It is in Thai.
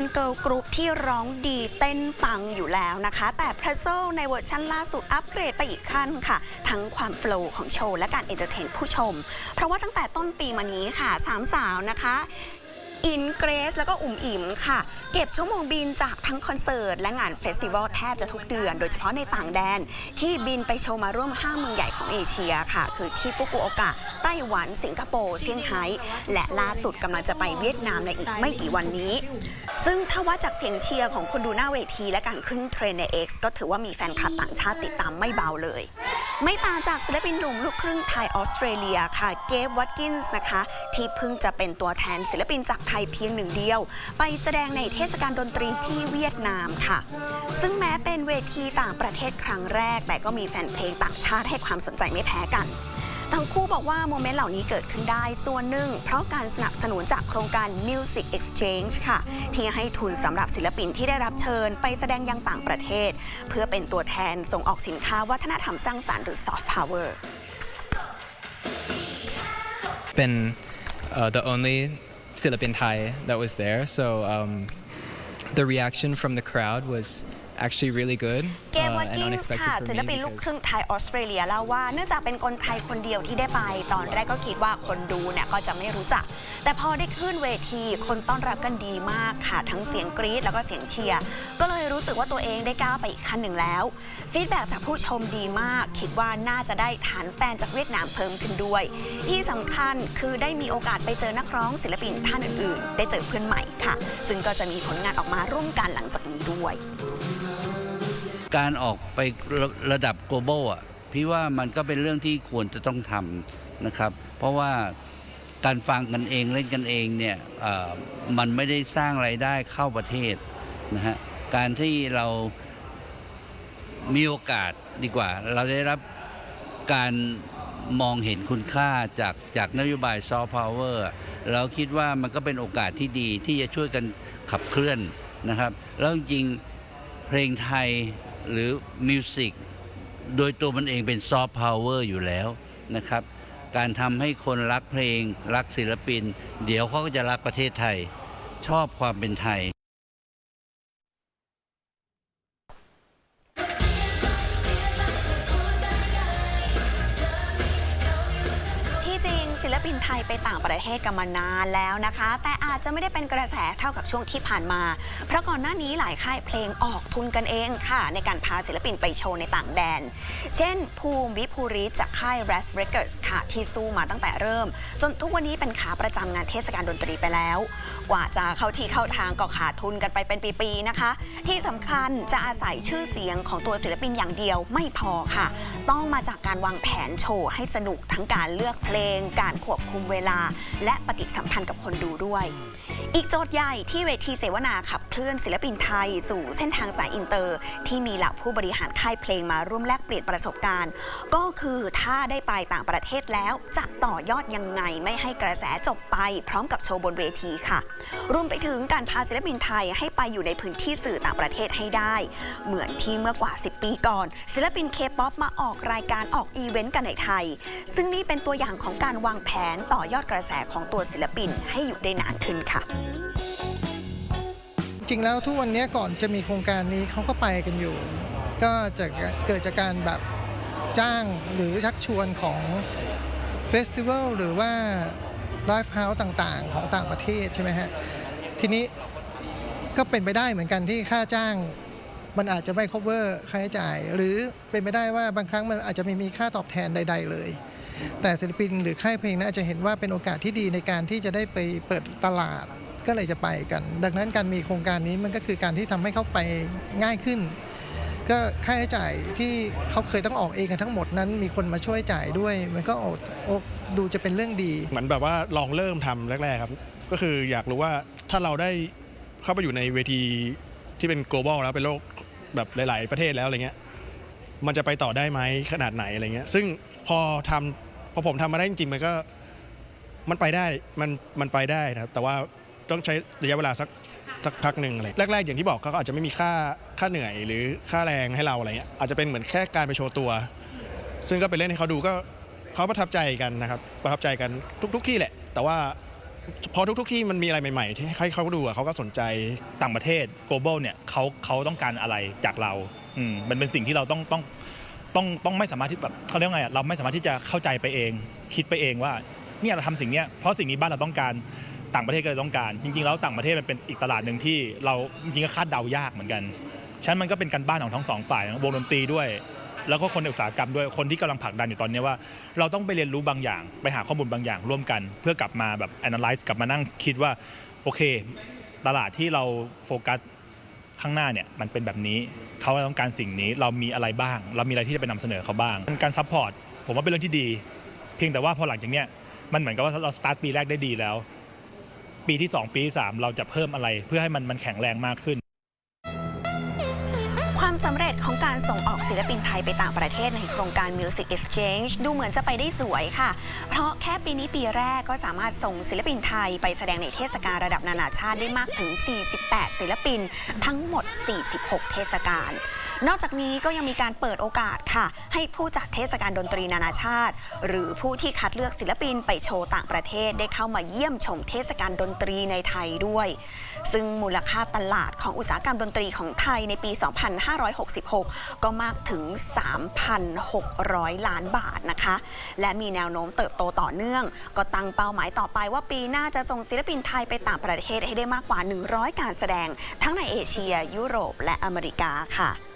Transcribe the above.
เป็นเกิร์ลกรุ๊ปที่ร้องดีเต้นปังอยู่แล้วนะคะ แต่พระโซในเวอร์ชันล่าสุดอัปเกรดไปอีกขั้นค่ะ ทั้งความโฟล์ของโชว์และการเอนเตอร์เทนผู้ชม เพราะว่าตั้งแต่ต้นปีมานี้ค่ะสามสาวนะคะ อินเกรสแล้วก็อุ่มอิ๋มค่ะ เก็บชั่วโมงบินจากทั้งคอนเสิร์ต และงานเฟสติวัลแทบจะทุกเดือน โดยเฉพาะในต่างแดน ที่บินไปโชว์มาร่วม5เมืองใหญ่ของเอเชียค่ะ คือที่ฟุกุโอกะ ไต้หวัน สิงคโปร์เซี่ยงไฮ้และล่าสุดกำลังจะไปเวียดนามในอีกไม่กี่วันนี้ ซึ่งถ้าว่าจากเสียงเชียร์ของคนดูหน้าเวที และการขึ้นเทรนใน X ก็ถือว่ามีแฟนคลับต่างชาติติดตามไม่เบาเลย ไม่ต่างจากศิลปินหนุ่มลูกครึ่งไทยออสเตรเลียค่ะ เกฟวัตกินส์นะคะ ที่เพิ่งจะเป็นตัวแทนศิลปินจากไทยเพียงหนึ่งเดียว ไปแสดงในเทศกาลดนตรีที่เวียดนามค่ะ ซึ่งแม้เป็นเวทีต่างประเทศครั้งแรก แต่ก็มีแฟนเพลงต่างชาติให้ความสนใจไม่แพ้กัน ทั้งคู่บอกว่าโมเมนต์เหล่านี้เกิดขึ้นได้ส่วนหนึ่ง เพราะการสนับสนุนจากโครงการ Music Exchange ค่ะ ที่ให้ทุนสำหรับศิลปินที่ได้รับเชิญไปแสดงยังต่างประเทศ เพื่อเป็นตัวแทนส่งออกสินค้าวัฒนธรรมสร้างสรรค์หรือ Soft Power been uh, the only Silipin Thai that was there. So um, the reaction from the crowd was actually really good เกม uh, วัต and กินส์ unexpected ค่ะ for ศิล me ปินลูกค because รึ่งไทยออสเตรเลียเล่าว่าเนื่องจากเป็นคนไทยคนเดียวที่ได้ไป ตอนแรกก็คิดว่าคนดูเนี่ยก็จะไม่รู้จัก แต่พอได้ขึ้นเวทีคนต้อนรับกันดีมากค่ะ ทั้งเสียงกรี๊ดแล้วก็เสียงเชียร์ก็เลยรู้สึกว่าตัวเองได้ก้าวไปอีกขั้นหนึ่งแล้วฟีดแบ็จากผู้ชมดีมาก คิดว่าน่าจะได้ฐานแฟนจากเวียดนามเพิ่มขึ้นด้วย ที่สำคัญคือได้มีโอกาสไปเจอนักร้องศิลปินท่านอื่นๆ ได้เจอเพื่อนใหม่ค่ะ ซึ่งก็จะมีผลงานออกมาร่วมกันหลังจากนี้ด้วย การออกไประดับ global อะพี่ว่ามันก็เป็นเรื่องที่ควรจะต้องทำนะครับ เพราะว่าการฟังกันเองเล่นกันเองเนี่ยมันไม่ได้สร้างไรายได้เข้าประเทศนะฮะการที่เรามีโอกาสดีกว่า เราได้รับการมองเห็นคุณค่าจากจากนโยบายซอฟต์พาวเวอร์เราคิดว่ามันก็เป็นโอกาสที่ดีที่จะช่วยกันขับเคลื่อนนะครับ แล้วจริงเพลงไทย หรือมิวสิกโดยตัวมันเองเป็นซอฟต์พาวเวอร์อยู่แล้วนะครับ การทำให้คนรักเพลง รักศิลปิน เดี๋ยวเขาก็จะรักประเทศไทย ชอบความเป็นไทย นไทยไปต่างประเทศกันมานานแล้วนะคะ แต่อาจจะไม่ได้เป็นกระแสเท่ากับช่วงที่ผ่านมา เพราะก่อนหน้านี้หลายค่ายเพลงออกทุนกันเองค่ะ ในการพาศิลปินไปโชว์ในต่างแดน เช่น ภูมิวิภูริจากค่าย r a s Records ค่ะ ที่สู้มาตั้งแต่เริ่ม จนทุกวันนี้เป็นขาประจำงานเทศกาลดนตรีไปแล้ว กว่าจะเข้าที่เข้าทางก็ขาดทุนกันไปเป็นปีๆนะคะ ที่สำคัญจะอาศัยชื่อเสียงของตัวศิลปินอย่างเดียวไม่พอค่ะ ต้องมาจากการวางแผนโชว์ให้สนุกทั้งการเลือกเพลง การควบคุมเวลา และปฏิสัมพันธ์กับคนดูด้วย อีกโจทย์ใหญ่ที่เวทีเสวนาขับเคลื่อนศิลปินไทย สู่เส้นทางสายอินเตอร์ ที่มีเหล่าผู้บริหารค่ายเพลงมาร่วมแลกเปลี่ยนประสบการณ์ ก็คือถ้าได้ไปต่างประเทศแล้ว จะต่อยอดยังไงไม่ให้กระแสจบไป พร้อมกับโชว์บนเวทีค่ะ รวมไปถึงการพาศิลปินไทยให้ไปอยู่ในพื้นที่สื่อต่างประเทศให้ได้ เหมือนที่เมื่อกว่า 10 ปีก่อน ศิลปินเคป๊อปมาออกรายการออกอีเวนต์กันในไทย ซึ่งนี่เป็นตัวอย่างของการวางแผนต่อยอดกระแสของตัวศิลปินให้อยู่ได้นานขึ้นค่ะ จริงแล้วทุกวันนี้ก่อนจะมีโครงการนี้เขาก็ไปกันอยู่ ก็จะเกิดจากการแบบจ้างหรือชักชวนของเฟสติวัลหรือว่าไลฟ์เฮาส์ต่างๆ ของต่างประเทศใช่ไหมฮะ ทีนี้ก็เป็นไปได้เหมือนกันที่ค่าจ้างมันอาจจะไม่ cover ค่าใช้จ่าย หรือเป็นไปได้ว่าบางครั้งมันอาจจะไม่มีค่าตอบแทนใด ๆ เลย แต่ศิลปินหรือค่ายเพลงน่าจะเห็นว่าเป็นโอกาสที่ดีในการที่จะได้ไปเปิดตลาดก็เลยจะไปกัน ดังนั้นการมีโครงการนี้มันก็คือการที่ทำให้เขาไปง่ายขึ้น ก็ค่าใช้จ่ายที่เขาเคยต้องออกเองกันทั้งหมดนั้น มีคนมาช่วยจ่ายด้วย มันก็อ้โอ้ดูจะเป็นเรื่องดีเหมือนแบบว่าลองเริ่มทำแรก ๆ ครับ ก็คืออยากรู้ว่าถ้าเราได้เข้าไปอยู่ในเวทีที่เป็น global แล้วเป็นโลกแบบหลาย ๆ ประเทศแล้วอะไรเงี้ยมันจะไปต่อได้ไหมขนาดไหนอะไรเงี้ย ซึ่งพอทำ พอผมทำมาได้จริงๆมันก็มันไปได้มันมันไปได้นะครับแต่ว่าต้องใช้ระยะเวลาสักสักพักหนึ่งอะไรแรกๆอย่างที่บอกเขาก็อาจจะไม่มีค่าค่าเหนื่อยหรือค่าแรงให้เราอะไรเงี้ยอาจจะเป็นเหมือนแค่การไปโชว์ตัว ซึ่งก็ไปเล่นให้เขาดูก็เขาประทับใจกันนะครับประทับใจกันทุก ๆ ที่แหละ แต่ว่าพอทุก ๆ ที่มันมีอะไรใหม่ ๆ ที่ให้เขาดูอะเขาก็สนใจต่างประเทศ global เนี่ยเขาเขาต้องการอะไรจากเราอืมมันเป็นสิ่งที่เราต้องต้อง ต้องต้องไม่สามารถที่แบบเขาเรียกว่าไงอะเราไม่สามารถที่จะเข้าใจไปเอง คิดไปเองว่าเนี่ยเราทำสิ่งเนี้ยเพราะสิ่งนี้บ้านเราต้องการต่างประเทศก็เลยต้องการ จริง ๆ แล้วต่างประเทศมันเป็นอีกตลาดหนึ่งที่เราจริงๆก็คาดเดายากเหมือนกันฉะนันมันก็เป็นการบ้านของทั้งสองฝ่ายวงดนตรีด้วย แล้วก็คนในอุตสาหกรรมด้วยคนที่กำลังผลักดันอยู่ตอนนี้ว่า เราต้องไปเรียนรู้บางอย่าง ไปหาข้อมูลบางอย่างร่วมกัน เพื่อกลับมาแบบ analyze กลับมานั่งคิดว่าโอเค ตลาดที่เราโฟกัส ข้างหน้าเนี่ยมันเป็นแบบนี้เขาต้องการสิ่งนี้เรามีอะไรบ้าง เรามีอะไรที่จะไปนำเสนอเขาบ้าง การซัพพอร์ตผมว่าเป็นเรื่องที่ดี เพียงแต่ว่าพอหลังจากเนี้ยมันเหมือนกับว่าเราสตาร์ทปีแรกได้ดีแล้ว ปีที่ 2 ปีที่3เราจะเพิ่มอะไร เพื่อให้มันมันแข็งแรงมากขึ้น ความสำเร็จของการส่งออกศิลปินไทยไปต่างประเทศในโครงการ Music Exchange ดูเหมือนจะไปได้สวยค่ะ เพราะแค่ปีนี้ปีแรกก็สามารถส่งศิลปินไทยไปแสดงในเทศกาลระดับนานาชาติได้มากถึง 48 ศิลปิน ทั้งหมด 46 เทศกาลนอกจากนี้ก็ยังมีการเปิดโอกาสค่ะ ให้ผู้จัดเทศกาลดนตรีนานาชาติ หรือผู้ที่คัดเลือกศิลปินไปโชว์ต่างประเทศได้เข้ามาเยี่ยมชมเทศกาลดนตรีในไทยด้วย ซึ่งมูลค่าตลาดของอุตสาหกรรมดนตรีของไทยในปี 2 5 2566 ก็มากถึง 3,600 ล้านบาทนะคะ และมีแนวโน้มเติบโตต่อเนื่อง ก็ตั้งเป้าหมายต่อไปว่าปีหน้าจะส่งศิลปินไทยไปต่างประเทศให้ได้มากกว่า 100 การแสดง ทั้งในเอเชีย ยุโรปและอเมริกาค่ะ